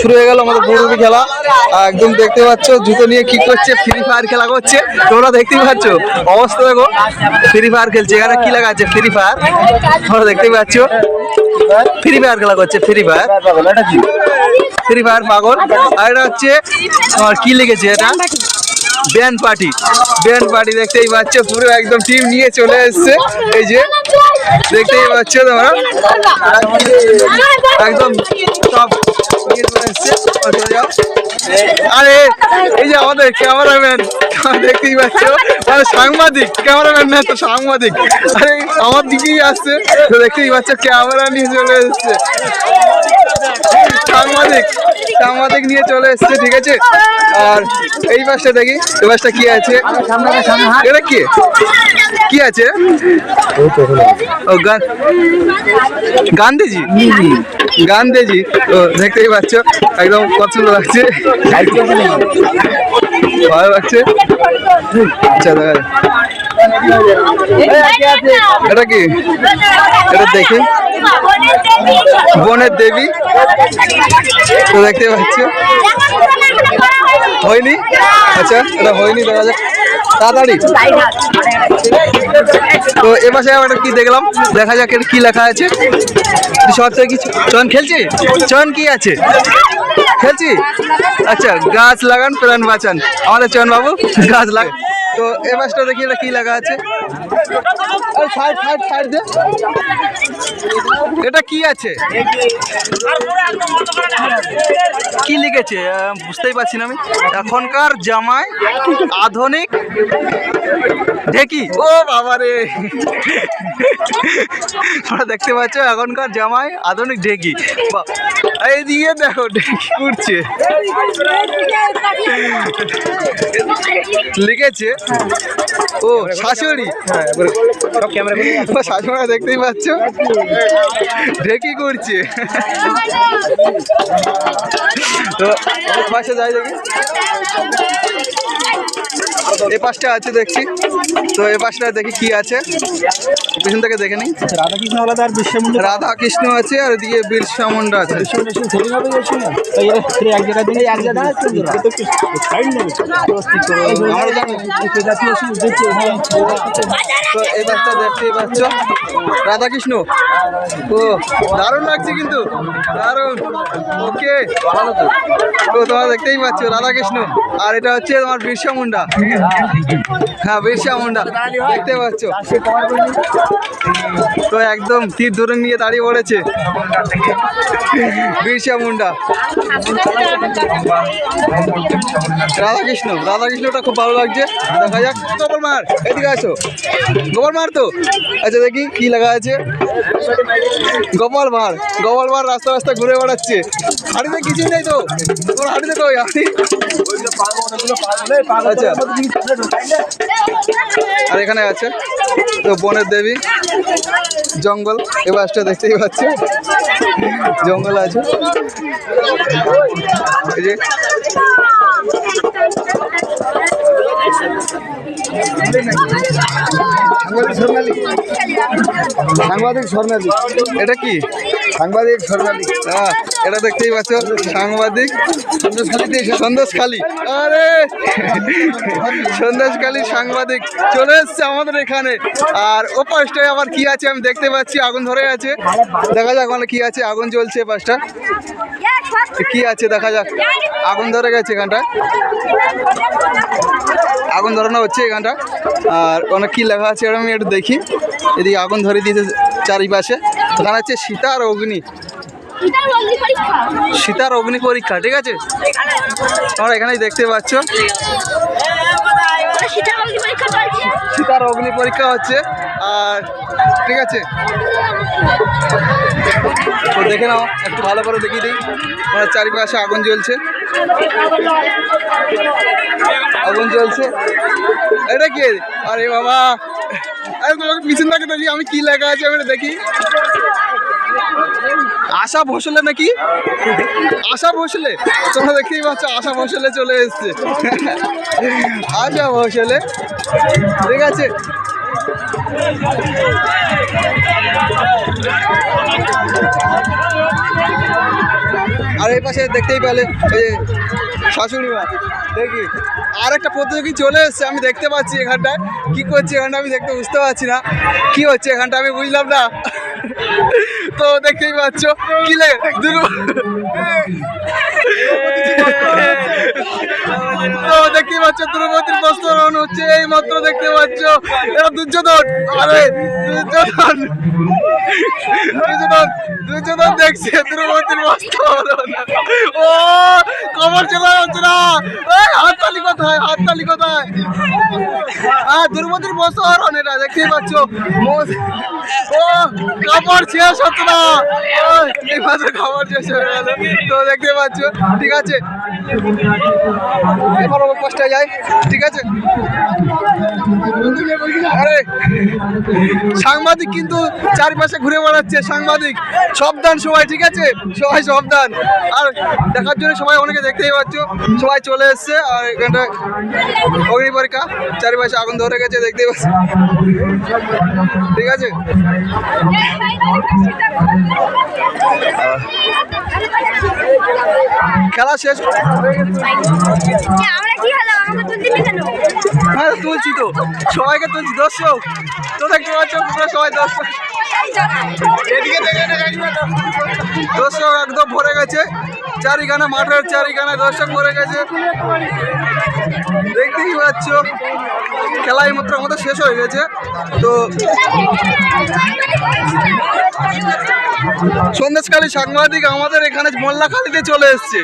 শুরু হয়ে গেল আমাদের বুড়ুবি খেলা। একদম দেখতে পাচ্ছ, জুতো নিয়ে কি করছে ফ্রি ফায়ার খেলা করছে। তোমরা দেখতেই পাচ্ছ, অবস্থা দেখো ফ্রি ফায়ার খেলছে। এখানে কি লাগা আছে? ফ্রি ফায়ার তোমরা দেখতেই পাচ্ছ ফ্রি ফায়ার খেলা করছে ফ্রি ফায়ার ফ্রি ফায়ার পাগল। আর এটা হচ্ছে তোমার কি লিখেছে এটা? ব্যান্ড পার্টি ব্যান্ড পার্টি দেখতেই পাচ্ছ, পুরো একদম টিম নিয়ে চলে এসছে। এই যে, দেখতেই পাচ্ছ তোমরা? একদম সব আর, এই যে আমাদের ক্যামেরাম্যান, দেখতেই পাচ্ছ? মানে সাংবাদিক, ক্যামেরাম্যান না সাংবাদিক। আরে, আমার দিকেই আসছে দেখতেই পাচ্ছ, ক্যামেরা নিয়ে চলে এসছে। সাংবাদিক সাংবাদিক নিয়ে চলে এসছে, ঠিক আছে? আর এই পাশটা দেখি, এই পাশটা কি আছে? এটা কি? কি আছে? ও, গান গান্ধীজি? গান্ধীজি। ও, দেখতেই পাচ্ছ, একদম সুন্দর লাগছে। ভালো লাগছে? আচ্ছা। এটা কি? এটা দেখি। বনের দেবী? তো দেখতে পাচ্ছ? হয়নি? আচ্ছা এটা হয়নি, দেখা যাক। তাড়াতাড়ি। তো এ পাশে আবার কি দেখলাম? দেখা যাক এটা কি লেখা আছে। থেকে কিছু চন খেলছি? চন কি আছে? খেলছি? আচ্ছা গাছ লাগান, প্রাণ বাঁচান। আমাদের চয়ন বাবু গাছ লাগান। তো এ মাছটা দেখি এটা কি লাগা আছে। সাইড সাইড সাইড দে। এটা কি আছে? কি লিখেছে? বুঝতেই পারছি না আমি। এখনকার জামায় আধুনিক। ঢেকি ও বাবা রে। তোমরা দেখতে পাচ্ছ এখনকার জামায় আধুনিক ঢেকি। বাহ, এই দিয়ে দেখো ঢেকি উঠছে লিখেছে ও শাশুড়ি। ও শাশুড়ি দেখতেই পাচ্ছ। ঢেকি করছে। তো পাশে যাই দেখি। এ পাশটা আছে দেখছি। তো এ পাশটা দেখি কি আছে। পিছন থেকে দেখে নিই। রাধাকৃষ্ণ আলাদা আর বিশ্বমন্দির রাধা কৃষ্ণ আছে আর এদিকে বিরসা মুন্ডা আছে তো এই পাশটা দেখতেই পাচ্ছ। রাধা কৃষ্ণ ও দারুণ লাগছে কিন্তু। দারুণ। ওকে। তো তোমরা দেখতেই পাচ্ছ রাধা কৃষ্ণ আর এটা হচ্ছে তোমার বিরসা মুন্ডা হ্যাঁ বিরসা মুন্ডা। দেখতে পাচ্ছ। তো একদম তীর ধরে নিয়ে দাঁড়িয়ে পড়েছে। বিরসা মুন্ডা। রাধাকৃষ্ণ রাধাকৃষ্ণটা খুব ভালো লাগছে। দেখা যাক। গোপাল মার এদিকে আসো। গোপাল মার তো। আচ্ছা দেখি কি লেখা আছে। গোপাল মার গোপাল মার রাস্তা রাস্তা ঘুরে বেড়াচ্ছে। হাড়িতে কিছুই নেই তো। তোর হাড়িতে কই? হাড়ি? আচ্ছা। আর এখানে আছে তো বনের দেবী, জঙ্গল এ বাসটা দেখতেই পাচ্ছ জঙ্গল আছে। সাংবাদিক স্বর্ণালী। এটা কি? সাংবাদিক হ্যাঁ এটা দেখতেই পাচ্ছ, সাংবাদিক। সন্দেশখালী। আরে! সন্দেশখালী সাংবাদিক চলে এসছে আমাদের এখানে। আর ও পাশটায় আবার কি আছে আমি দেখতে পাচ্ছি, আগুন ধরে আছে। দেখা যাক ওখানে কি আছে, আগুন জ্বলছে পাশটা। কি আছে, দেখা যাক। আগুন ধরে গেছে এখানটা। আগুন ধরানো হচ্ছে এখানটা। আর অনেক কি লেখা আছে এটা আমি একটু দেখি। এদিকে আগুন ধরে দিয়েছে চারিপাশে। ওখানে হচ্ছে সীতা আর অগ্নি। সীতার অগ্নি পরীক্ষা, ঠিক আছে? তোমরা এখানেই দেখতে পাচ্ছ। সীতার অগ্নি পরীক্ষা হচ্ছে, আর ঠিক আছে? দেখে নাও, একটু ভালো করে দেখিয়ে দিই। আমার চারিপাশে আগুন জ্বলছে। আগুন জ্বলছে। এটা কি? আরে বাবা। আরে তোমাকে পিছন থেকে দেখি, আমি কি লেখা আছে, আমি দেখি। আশা ভোসলে নাকি? আশা ভোসলে? তোমরা দেখতেই পাচ্ছ আশা ভোসলে চলে এসছে। আশা ভোসলে। ঠিক আছে। আর এই পাশে দেখতেই পেলে এই শাশুড়ি মা। দেখি। আর একটা প্রতিযোগী চলে এসছে, আমি দেখতে পাচ্ছি এখানটায়। কি করছে এখানটা আমি দেখতে বুঝতে পারছি না। কি হচ্ছে এখানটা আমি বুঝলাম না। তো দেখতেই পাচ্ছ। কি লাগে দুর্গা তো দেখতেই পাচ্ছ দ্রৌপদীর বস্ত্রহরণ হচ্ছে এই মাত্র দেখতে পাচ্ছ, এরা দুর্যোধন, আরে দুর্যোধন দুর্যোধন দুর্যোধন দেখছে দ্রৌপদীর বস্ত্রহরণ ও কমর চলে যাচ্ছে না। হাততালি কোথায় হাততালি কোথায়? হ্যাঁ দ্রৌপদীর বস্ত্রহরণ এটা দেখতেই পাচ্ছ। ও কাপড় শেষ হচ্ছে না। এই মাত্র কাপড় শেষ হয়ে গেল। তো দেখতে পাচ্ছ, ঠিক আছে পাশটায় যাই ঠিক আছে? সাংবাদিক কিন্তু চারপাশে ঘুরে বেড়াচ্ছে, সাংবাদিক। সাবধান সবাই, ঠিক আছে? সবাই সাবধান। আর দেখার জন্য সবাই অনেকে দেখতেই পাচ্ছ, সবাই চলে এসছে, আর এখানটা অগ্নি পরীক্ষা চারিপাশে আগুন ধরে গেছে, দেখতেই পাচ্ছ। ঠিক আছে? খেলা শেষ। আমরা কি হলো হ্যাঁ তুলছি তো। সবাইকে তুলছি, দর্শক। তো দেখতে পাচ্ছ তোমরা সবাই দর্শক? দর্শক একদম ভরে গেছে। চারিখানে মাঠের চারিখানে দর্শক ভরে গেছে। দেখতেই পাচ্ছ খেলা এই মাত্র আমাদের শেষ হয়ে গেছে। তো সন্দেশকালী সাংবাদিক আমাদের এখানে মোল্লাখালীতে চলে এসছে।